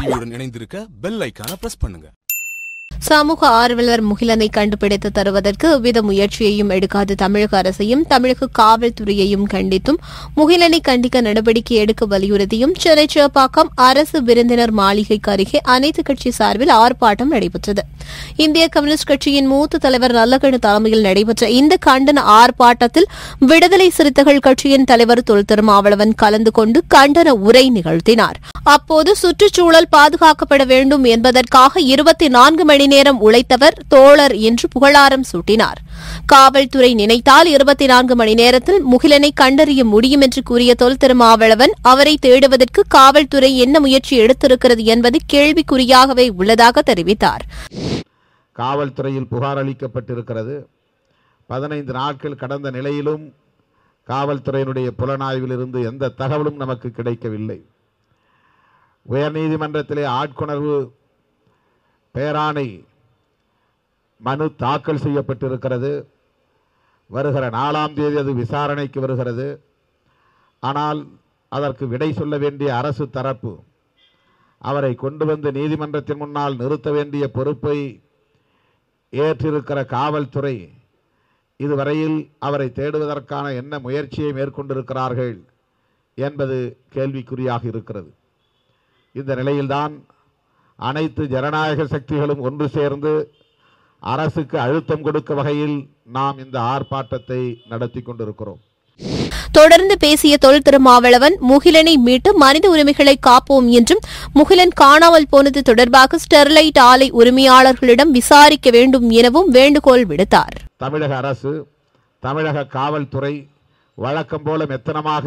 டிவியுடன் இணைந்திருக்க பெல் ஐக்கான பிரஸ் பண்ணுங்க. சமூக ஆர்வலர் முகிலனை கண்டுபிடித்து தருவதற்கு எவ்வித முயற்சியையும் எடுக்காத தமிழக அரசையும் தமிழக காவல்துறையையும் கண்டித்தும் முகிலனை கண்டிக்க நடவடிக்கை எடுக்க வலியுறுத்தியும் சென்னை சேப்பாக்கம் அரசு விருந்தினர் மாளிகைக்கு அருகே அனைத்துக் கட்சி சார்பில் ஆர்ப்பாட்டம் நடைபெற்றது. இந்திய கம்யூனிஸ்ட் கட்சியின் மூத்த தலைவர் நல்லகண்ணு தலைமையில் நடைபெற்ற இந்த கண்டன ஆர்ப்பாட்டத்தில் விடுதலை சிறுத்தைகள் கட்சியின் தலைவர் தொல் திருமாவளவன் கலந்து கொண்டு கண்டன உரை நிகழ்த்தினார். அப்போது சுற்றுச்சூழல் பாதுகாக்கப்பட வேண்டும் என்பதற்காக இருபத்தி நான்கு மணி நேரம் உழைத்தவர் தோழர் என்று புகழாரம் சூட்டினார். காவல்துறை நினைத்தால் இருபத்தி நான்கு மணி நேரத்தில் முகிலனை கண்டறிய முடியும் என்று கூறிய தொல் திருமாவளவன் அவரை தேடுவதற்கு காவல்துறை என்ன முயற்சி எடுத்திருக்கிறது என்பது கேள்விக்குறியாகவே உள்ளதாக தெரிவித்தார். காவல்துறையில் புகார் அளிக்கப்பட்டிருக்கிறது. பதினைந்து நாட்கள் கடந்த நிலையிலும் காவல்துறையினுடைய புலனாய்விலிருந்து எந்த தகவலும் நமக்கு கிடைக்கவில்லை. உயர்நீதிமன்றத்திலே ஆட்கொணர்வு பேராணை மனு தாக்கல் செய்யப்பட்டிருக்கிறது. வருகிற நாலாம் தேதி அது விசாரணைக்கு வருகிறது. ஆனால் அதற்கு விடை சொல்ல வேண்டிய அரசு தரப்பு அவரை கொண்டு வந்து நீதிமன்றத்தின் முன்னால் நிறுத்த வேண்டிய பொறுப்பை ஏற்றிருக்கிற காவல்துறை இதுவரையில் அவரை தேடுவதற்கான என்ன முயற்சியை மேற்கொண்டிருக்கிறார்கள் என்பது கேள்விக்குறியாக இருக்கிறது. இந்த நிலையில்தான் அனைத்து ஜனநாயக சக்திகளும் ஒன்று சேர்ந்து அரசுக்கு அழுத்தம் கொடுக்க வகையில் நாம் இந்த ஆர்ப்பாட்டத்தை நடத்தி கொண்டிருக்கிறோம். தொடர்ந்து பேசிய தொல் திருமாவளவன் முகிலனை மீட்டு மனித உரிமைகளை காப்போம் என்றும் முகிலன் காணாமல் போனது தொடர்பாக ஸ்டெர்லைட் ஆலை உரிமையாளர்களிடம் விசாரிக்க வேண்டும் எனவும் வேண்டுகோள் விடுத்தார். தமிழக அரசு தமிழக காவல்துறை வழக்கம் போல மெத்தனமாக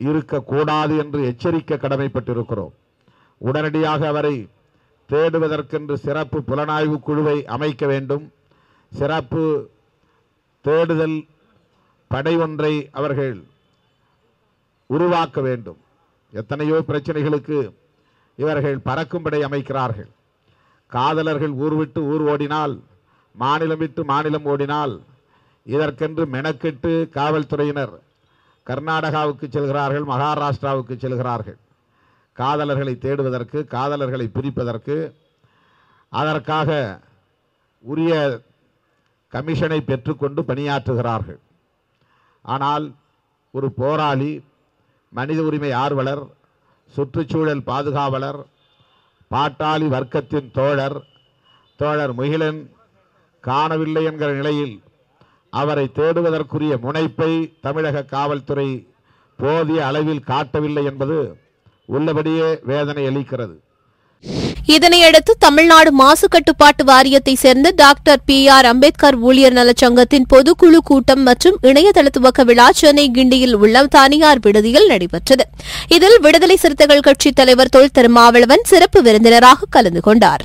இருக்கக்கூடாது என்று எச்சரிக்க கடமைப்பட்டிருக்கிறோம். உடனடியாக அவரை தேடுவதற்கென்று சிறப்பு புலனாய்வு குழுவை அமைக்க வேண்டும். சிறப்பு தேடுதல் படை ஒன்றை அவர்கள் உருவாக்க வேண்டும். எத்தனையோ பிரச்சனைகளுக்கு இவர்கள் பறக்கும் படை அமைக்கிறார்கள். காதலர்கள் ஊர் விட்டு ஊர் ஓடினால் மாநிலம் விட்டு மாநிலம் ஓடினால் இதற்கென்று மெனக்கெட்டு காவல்துறையினர் கர்நாடகாவுக்கு செல்கிறார்கள் மகாராஷ்டிராவுக்கு செல்கிறார்கள். காதலர்களை தேடுவதற்கு காதலர்களை பிரிப்பதற்கு அதற்காக உரிய கமிஷனை பெற்றுக்கொண்டு பணியாற்றுகிறார்கள். ஆனால் ஒரு போராளி மனித உரிமை ஆர்வலர் சுற்றுச்சூழல் பாதுகாவலர் பாட்டாளி வர்க்கத்தின் தோழர் தோழர் முகிலன் காணவில்லை என்கிற நிலையில் அவரை தேடுவதற்குரிய முனைப்பை தமிழக காவல்துறை போதிய அளவில் காட்டவில்லை என்பது உள்ளபடியே வேதனை அளிக்கிறது. இதனையடுத்து தமிழ்நாடு மாசு கட்டுப்பாட்டு வாரியத்தை சேர்ந்த டாக்டர் பி ஆர் அம்பேத்கர் ஊழியர் நலச்சங்கத்தின் பொதுக்குழு கூட்டம் மற்றும் இணையதள துவக்க விழா சென்னை கிண்டியில் உள்ள தனியார் விடுதியில் நடைபெற்றது. இதில் விடுதலை சிறுத்தைகள் கட்சித் தலைவர் தொல் திருமாவளவன் சிறப்பு விருந்தினராக கலந்து கொண்டார்.